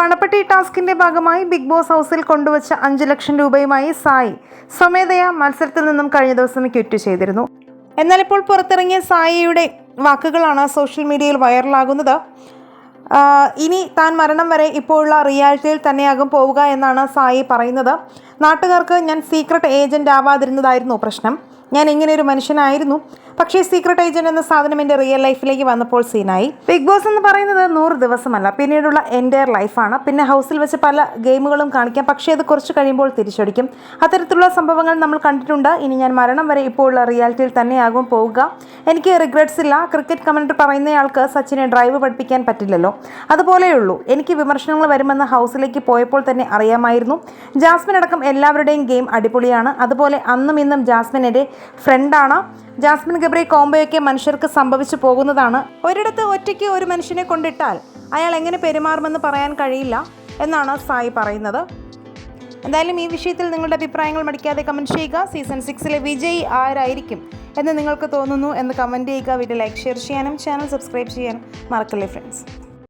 പണപ്പെട്ടി ടാസ്കിന്റെ ഭാഗമായി big boss ഹൗസിൽ കൊണ്ടുവച്ച അഞ്ച് ലക്ഷം രൂപയുമായി സായി സ്വമേധയാ മത്സരത്തിൽ നിന്നും കഴിഞ്ഞ ദിവസം ക്വിറ്റ് ചെയ്തിരുന്നു. എന്നാൽ ഇപ്പോൾ പുറത്തിറങ്ങിയ സായിയുടെ വാക്കുകളാണ് സോഷ്യൽ മീഡിയയിൽ വൈറലാകുന്നത്. ഇനി താൻ മരണം വരെ ഇപ്പോഴുള്ള റിയാലിറ്റിയിൽ തന്നെയാകും പോവുക എന്നാണ് സായി പറയുന്നത്. നാട്ടുകാർക്ക് ഞാൻ സീക്രട്ട് ഏജന്റ് ആവാതിരുന്നതായിരുന്നു പ്രശ്നം. ഞാൻ ഇങ്ങനെ ഒരു മനുഷ്യനായിരുന്നു. പക്ഷേ സീക്രട്ട് ഏജന്റ് എന്ന സാധനം എന്റെ റിയൽ ലൈഫിലേക്ക് വന്നപ്പോൾ സീനായി ബിഗ് ബോസ് എന്ന് പറയുന്നത് നൂറ് ദിവസമല്ല. പിന്നീടുള്ള എന്റെ ലൈഫാണ് പിന്നെ ഹൗസിൽ വെച്ച് പല ഗെയിമുകളും കാണിക്കാം. പക്ഷേ അത് കുറച്ച് കഴിയുമ്പോൾ തിരിച്ചടിക്കും. അത്തരത്തിലുള്ള സംഭവങ്ങൾ നമ്മൾ കണ്ടിട്ടുണ്ട്. ഇനി ഞാൻ മരണം വരെ ഇപ്പോൾ ഉള്ള റിയാലിറ്റിയിൽ തന്നെയാകും പോവുക. എനിക്ക് റിഗ്രറ്റ്സ് ഇല്ല. ക്രിക്കറ്റ് കമന്റ് പറയുന്നയാൾക്ക് സച്ചിനെ ഡ്രൈവ് പഠിപ്പിക്കാൻ പറ്റില്ലല്ലോ. അതുപോലെയുള്ളൂ. എനിക്ക് വിമർശനങ്ങൾ വരുമെന്ന് ഹൗസിലേക്ക് പോയപ്പോൾ തന്നെ അറിയാമായിരുന്നു. ജാസ്മിൻ അടക്കം എല്ലാവരുടെയും ഗെയിം അടിപൊളിയാണ്. അതുപോലെ അന്നും ഇന്നും ജാസ്മിൻ ഫ്രണ്ടാണ്. ജാസ്മിൻ ഗബ്രി കോംബോയൊക്കെ മനുഷ്യർക്ക് സംഭവിച്ചു പോകുന്നതാണ്. ഒരിടത്ത് ഒറ്റയ്ക്ക് ഒരു മനുഷ്യനെ കൊണ്ടിട്ടാൽ അയാൾ എങ്ങനെ പെരുമാറുമെന്ന് പറയാൻ കഴിയില്ല എന്നാണ് സായി പറയുന്നത്. എന്തായാലും ഈ വിഷയത്തിൽ നിങ്ങളുടെ അഭിപ്രായങ്ങൾ മടിക്കാതെ കമന്റ് ചെയ്യുക. സീസൺ സിക്സിലെ വിജയ് ആരായിരിക്കും എന്ന് നിങ്ങൾക്ക് തോന്നുന്നു എന്ന് കമന്റ് ചെയ്യുക. വീഡിയോ ലൈക്ക് ഷെയർ ചെയ്യാനും ചാനൽ സബ്സ്ക്രൈബ് ചെയ്യാനും മറക്കല്ലേ ഫ്രണ്ട്സ്